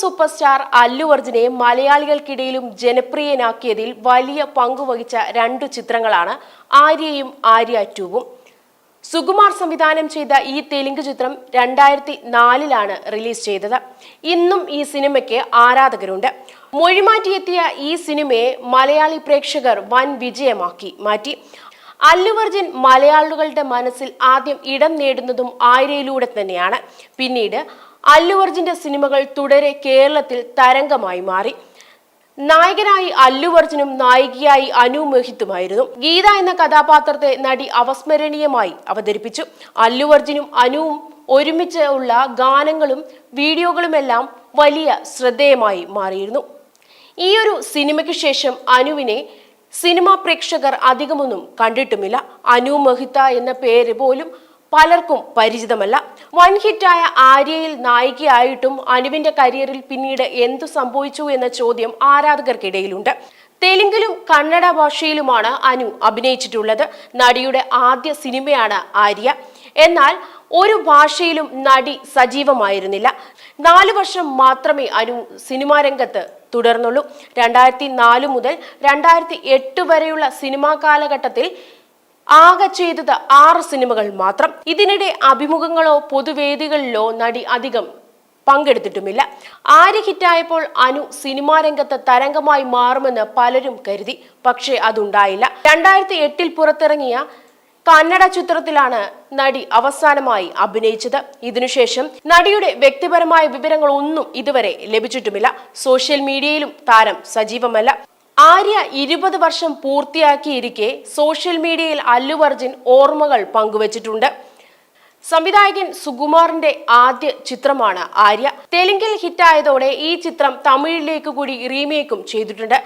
Super star Allu അർജുനെ മലയാളികൾക്കിടയിലും ജനപ്രിയനാക്കിയതിൽ വലിയ പങ്കുവഹിച്ച രണ്ടു ചിത്രങ്ങളാണ് ആര്യയും ആര്യ ടൂവും. സുകുമാർ സംവിധാനം ചെയ്ത ഈ തെലുങ്ക് ചിത്രം രണ്ടായിരത്തി നാലിലാണ് റിലീസ് ചെയ്തത്. ഇന്നും ഈ സിനിമയ്ക്ക് ആരാധകരുണ്ട്. മൊഴിമാറ്റിയെത്തിയ ഈ സിനിമയെ മലയാളി പ്രേക്ഷകർ വൻ വിജയമാക്കി മാറ്റി. അല്ലു അർജുൻ മലയാളികളുടെ മനസ്സിൽ ആദ്യം ഇടം നേടുന്നതും ആര്യയിലൂടെ തന്നെയാണ്. പിന്നീട് അല്ലു അർജുന്റെ സിനിമകൾ തുടരെ കേരളത്തിൽ തരംഗമായി മാറി. നായകനായി അല്ലു അർജുനും നായികയായി അനു മെഹിത്തുമായിരുന്നു. ഗീത എന്ന കഥാപാത്രത്തെ നടി അവസ്മരണീയമായി അവതരിപ്പിച്ചു. അല്ലു അർജുനും അനുവും ഒരുമിച്ച് ഉള്ള ഗാനങ്ങളും വീഡിയോകളുമെല്ലാം വലിയ ശ്രദ്ധേയമായി മാറിയിരുന്നു. ഈ ഒരു സിനിമയ്ക്ക് ശേഷം അനുവിനെ സിനിമാ പ്രേക്ഷകർ അധികമൊന്നും കണ്ടിട്ടുമില്ല. അനു മെഹിത്ത എന്ന പേര് പോലും പലർക്കും പരിചിതമല്ല. വൻ ഹിറ്റായ ആര്യയിൽ നായികയായിട്ടും അനുവിന്റെ കരിയറിൽ പിന്നീട് എന്തു സംഭവിച്ചു എന്ന ചോദ്യം ആരാധകർക്കിടയിലുണ്ട്. തെലുങ്കിലും കന്നഡ ഭാഷയിലുമാണ് അനു അഭിനയിച്ചിട്ടുള്ളത്. നടിയുടെ ആദ്യ സിനിമയാണ് ആര്യ. എന്നാൽ ഒരു ഭാഷയിലും നടി സജീവമായിരുന്നില്ല. നാലു വർഷം മാത്രമേ അനു സിനിമാ രംഗത്ത് തുടർന്നുള്ളൂ. രണ്ടായിരത്തി നാല് മുതൽ രണ്ടായിരത്തി എട്ട് വരെയുള്ള സിനിമാ കാലഘട്ടത്തിൽ ആകെ ചെയ്തത് ആറ് സിനിമകൾ മാത്രം. ഇതിനിടെ അഭിമുഖങ്ങളോ പൊതുവേദികളിലോ നടി അധികം പങ്കെടുത്തിട്ടുമില്ല. ആര് ഹിറ്റായപ്പോൾ അനു സിനിമാ രംഗത്ത് തരംഗമായി മാറുമെന്ന് പലരും കരുതി. പക്ഷേ അതുണ്ടായില്ല. രണ്ടായിരത്തി എട്ടിൽ പുറത്തിറങ്ങിയ കന്നഡ ചിത്രത്തിലാണ് നടി അവസാനമായി അഭിനയിച്ചത്. ഇതിനുശേഷം നടിയുടെ വ്യക്തിപരമായ വിവരങ്ങളൊന്നും ഇതുവരെ ലഭിച്ചിട്ടുമില്ല. സോഷ്യൽ മീഡിയയിലും താരം സജീവമല്ല. ആര്യ ഇരുപത് വർഷം പൂർത്തിയാക്കിയിരിക്കെ സോഷ്യൽ മീഡിയയിൽ അല്ലു അർജുൻ ഓർമ്മകൾ പങ്കുവച്ചിട്ടുണ്ട്. സംവിധായകൻ സുകുമാറിന്റെ ആദ്യ ചിത്രമാണ് ആര്യ. തെലുങ്കിൽ ഹിറ്റായതോടെ ഈ ചിത്രം തമിഴിലേക്ക് കൂടി റീമേക്കും ചെയ്തിട്ടുണ്ട്.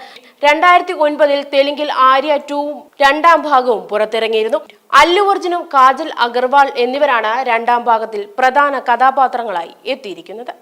രണ്ടായിരത്തി ഒൻപതിൽ തെലുങ്കിൽ ആര്യ ടൂവും രണ്ടാം ഭാഗവും പുറത്തിറങ്ങിയിരുന്നു. അല്ലു അർജുനും കാജൽ അഗർവാൾ എന്നിവരാണ് രണ്ടാം ഭാഗത്തിൽ പ്രധാന കഥാപാത്രങ്ങളായി എത്തിയിരിക്കുന്നത്.